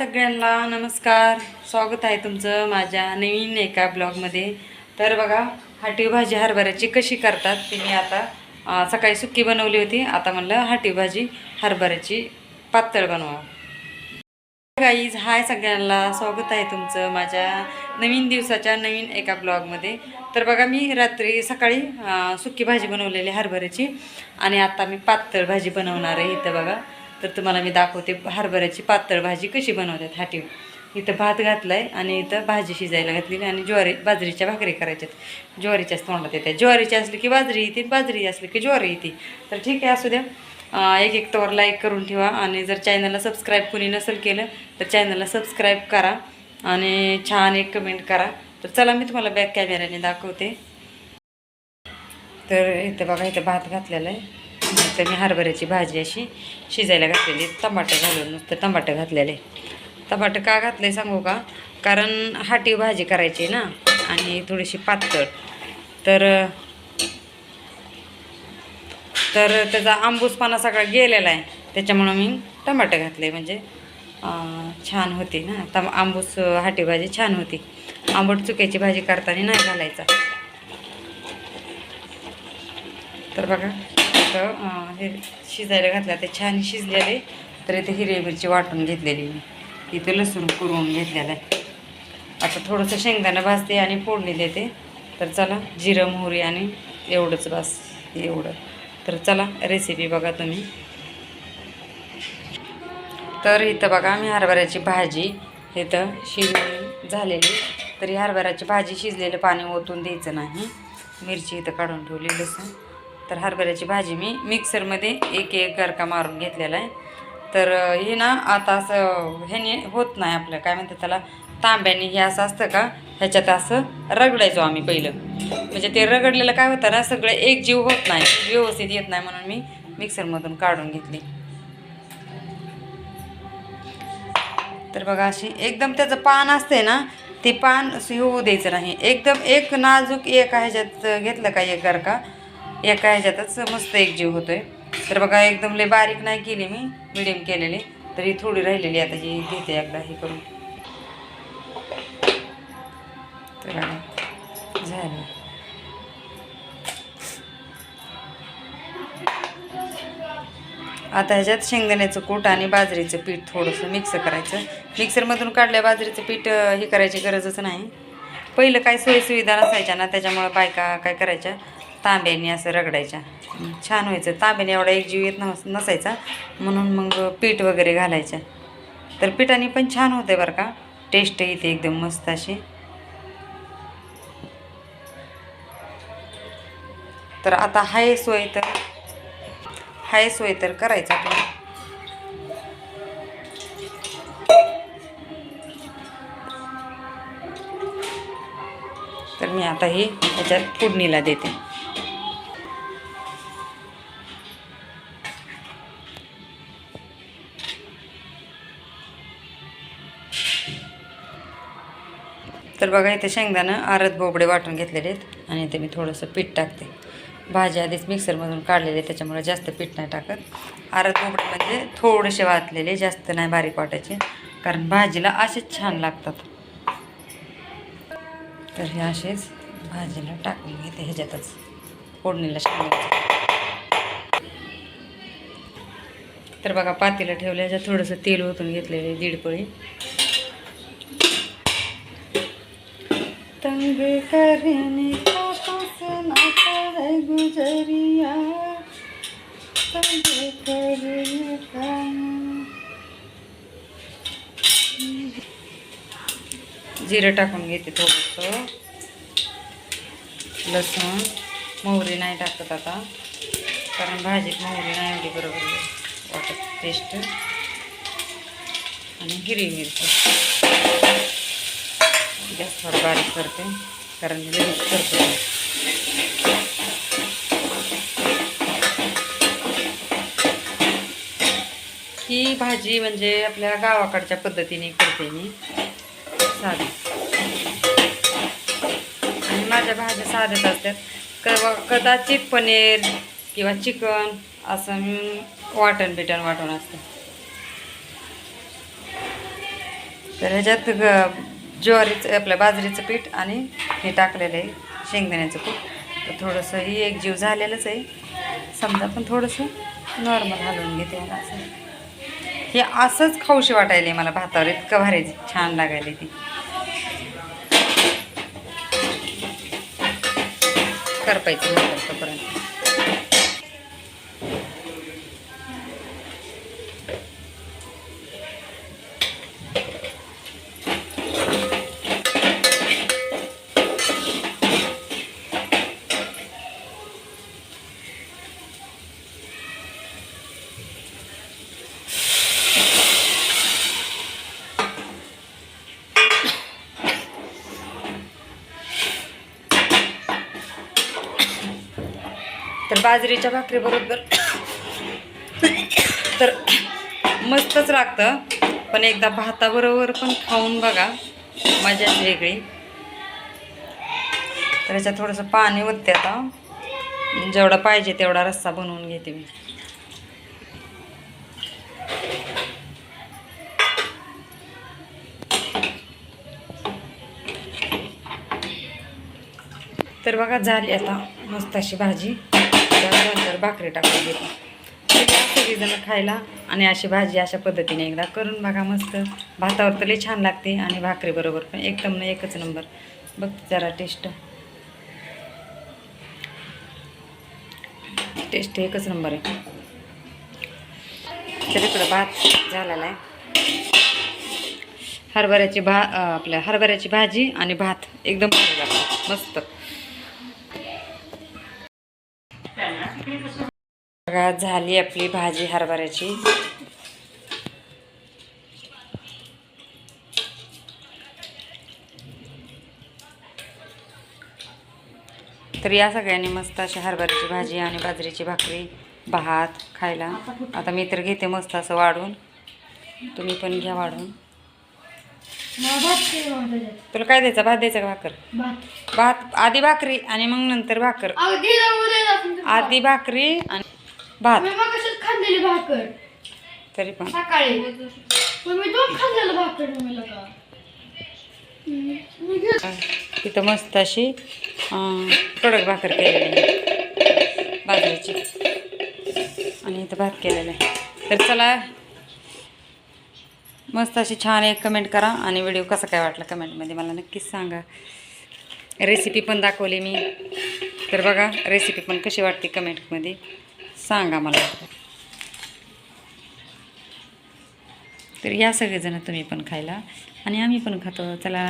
सगळ्यांना नमस्कार. स्वागत आहे तुमचं माझ्या नवीन एका ब्लॉगमध्ये. तर बघा हाटी भाजी हरभऱ्याची कशी करतात ती मी आता सकाळी सुक्की बनवली होती. आता म्हणलं हाटी भाजी हरभऱ्याची पातळ बनवा. गाईज हाय सगळ्यांना. स्वागत आहे तुमचं माझ्या नवीन दिवसाच्या नवीन एका ब्लॉगमध्ये. तर बघा मी रात्री सकाळी सुकी भाजी बनवलेली हरभऱ्याची आणि आता मी पातळ भाजी बनवणार आहे इथं बघा. तर तुम्हाला मी दाखवते हरभऱ्याची पातळ भाजी कशी बनवतात हाटीव इथं भात घातला आहे आणि इथं भाजी शिजायला घातलेली आणि ज्वारी बाजरीच्या भाकरी करायच्यात. ज्वारीच्याच तोंडात येते ज्वारीची असली की बाजरी येते बाजरी असली की ज्वारी येते तर ठीक आहे असू द्या. एक एक तवर लाईक करून ठेवा आणि जर चॅनलला सबस्क्राईब कोणी नसेल केलं तर चॅनलला सबस्क्राईब करा आणि छान एक कमेंट करा. तर चला मी तुम्हाला बॅक कॅमेऱ्याने दाखवते. तर इथं बघा इथं भात घातलेला आहे. इथं मी हरभऱ्याची भाजी अशी शिजायला घातलेली. टमाटं घालून नुसतं टमाटं घातलेले. टमाटं का घातले सांगू का? कारण हाटी भाजी करायची ना आणि थोडीशी पातळ. तर तर त्याचा आंबूसपणा सगळा गेलेला आहे. त्याच्यामुळं मी टमाटं घातले. म्हणजे छान होती ना. तम आंबूस हाटी भाजी छान होती. आंबट चुक्याची भाजी करताना नाही घालायचा. तर बघा. इथं हे शिजायला घातलं ते छान शिजलेले. तर इथे हिरवी मिरची वाटून घेतलेली मी. इथे लसूण पुरवून घेतलेलं आहे. आता थोडंसं शेंगदाणा भाजते आणि फोडणी देते. तर चला जिरं मोहरी आणि एवढंच बस एवढं. तर चला रेसिपी बघा तुम्ही. तर इथं बघा मी हरभऱ्याची भाजी इथं शिजून झालेली. तर ही हरभऱ्याची भाजी शिजलेलं पाणी ओतून द्यायचं नाही. मिरची इथं काढून ठेवली लसूण. तर हरभऱ्याची भाजी मी मिक्सरमध्ये एक एक गरका मारून घेतलेला आहे. तर हे ना आता असं ह्याने होत नाही आपलं. काय म्हणतात त्याला? तांब्याने हे असं असतं का? ह्याच्यात असं रगडायचो आम्ही पहिलं. म्हणजे ते रगडलेलं काय होतं ना सगळं एक जीव होत नाही. व्यवस्थित येत नाही म्हणून मी मिक्सरमधून काढून घेतली. तर बघा अशी एकदम त्याचं पान असते ना ते पान असं होऊ द्यायचं नाही. एकदम एक नाजूक एक ह्याच्यात घेतलं का एक गरका? एका ह्याच्यातच मस्त एकजीव होतो होतोय. तर बघा एकदम लय बारीक नाही केली मी मिडियम केलेली. तरी थोडी राहिलेली आता ही घेते एकदा हे करून. तर झालं. आता ह्याच्यात शेंगदाण्याचं कूट आणि बाजरीचं पीठ थोडंसं मिक्स करायचं. मिक्सरमधून काढल्या बाजरीचं पीठ हे करायची गरजच नाही. पहिलं काय सोयीसुविधा नसायच्या ना त्याच्यामुळं बायका काय करायच्या? तांब्याने असं रगडायच्या. छान व्हायचं. तांब्याने एवढा एक जीव येत नस नसायचा. म्हणून मग पीठ वगैरे घालायच्या तर पिठाने पण छान होते बरं का. टेस्ट येते एकदम मस्त अशी. तर आता हाय सोय तर हाय सोय तर करायचा आपण तर मी आता ही त्याच्यात फोडणीला देते. तर बघा इथे शेंगदाणं आरत बोबडे वाटून घेतलेले आहेत आणि इथे मी थोडंसं पीठ टाकते. भाजी आधीच मिक्सरमधून काढलेले त्याच्यामुळे जास्त पीठ नाही टाकत. आरत बोबडे म्हणजे थोडेसे वाटलेले जास्त नाही बारीक वाटायचे कारण भाजीला असेच छान लागतात. तर हे असेच भाजीला टाकून घेते ह्याच्यातच फोडणीला शेंगदाण्याचं. तर बघा पातीला ठेवलं ह्याच्यात थोडंसं तेल ओतून घेतलेले दीड पळी करने का गुजरिया. तंग करने का जिरं टाकून घेते थोडंसं. लसूण मोहरी नाही टाकत आता. कारण भाजीत मोहरी नाही एवढी बरोबर. वाटत टेस्ट आणि हिरवी मिरची. गॅस थोडा बारीक करते कारण लगेच करते. ही भाजी म्हणजे आपल्या गावाकडच्या पद्धतीने करते मी साधी. आणि माझ्या भाज्या साध्याच असतात. कवा कदाचित पनीर किंवा चिकन असं मी वाटण बिटण वाटून असतं. तर ह्याच्यात ग- ज्वारीचं आपलं बाजरीचं पीठ आणि हे टाकलेलं आहे शेंगदाण्याचं पीठ. तर थोडंसं ही एक जीव झालेलंच आहे. समजा पण थोडंसं नॉर्मल हलवून घेते मला असं. हे असंच खाऊशी वाटायली मला भातावर इतकं भारी छान लागायले ती. करपायचं तोपर्यंत. तर बाजरीच्या भाकरीबरोबर तर मस्तच लागतं. पण एकदा भाताबरोबर पण खाऊन बघा. मजाच वेगळी. तर याच्यात थोडंसं पाणी ओतते आता. जेवढा पाहिजे तेवढा रस्सा बनवून घेते मी. तर बघा झाली आता मस्त अशी भाजी. त्यानंतर भाकरी टाकून घेते. सगळीजणं खायला आणि अशी भाजी अशा पद्धतीने एकदा करून बघा मस्त. भातावर तर लई छान लागते आणि भाकरी बरोबर पण एकदम ना एकच नंबर. बघ जरा टेस्ट टेस्ट एकच नंबर आहे. तर इकडं भात झालेला आहे. हरभऱ्याची भा आपल्या हरभऱ्याची भाजी आणि भात एकदम भारी मस्त. बघा झाली आपली भाजी हरभऱ्याची. तर या सगळ्यांनी मस्त अशी हरभऱ्याची भाजी आणि बाजरीची भाकरी भात खायला. आता मी तर घेते मस्त असं वाढून. तुम्ही पण घ्या वाढून. तुला काय द्यायचं? भात द्यायचा का भाकर? भात. आधी भाकरी आणि मग नंतर भाकर. आधी भाकरी आणि भात. खाल्लेली भाकर. तरी पण. तिथं मस्त अशी कडक भाकर केलेली आहे. बाजरीची. आणि इथं भात केलेला आहे. तर चला मस्त अशी छान एक कमेंट करा आणि व्हिडिओ कसा काय वाटला कमेंटमध्ये मला नक्कीच सांगा. रेसिपी पण दाखवली मी. तर बघा रेसिपी पण कशी वाटते कमेंटमध्ये सांगा मला. तर या सगळेजण तुम्ही पण खायला आणि आम्ही पण खातो. चला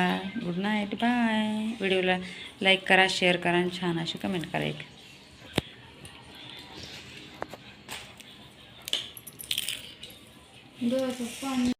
गुड नाईट बाय व्हिडिओला लाईक करा शेअर करा आणि छान अशी कमेंट करा एक. पाणी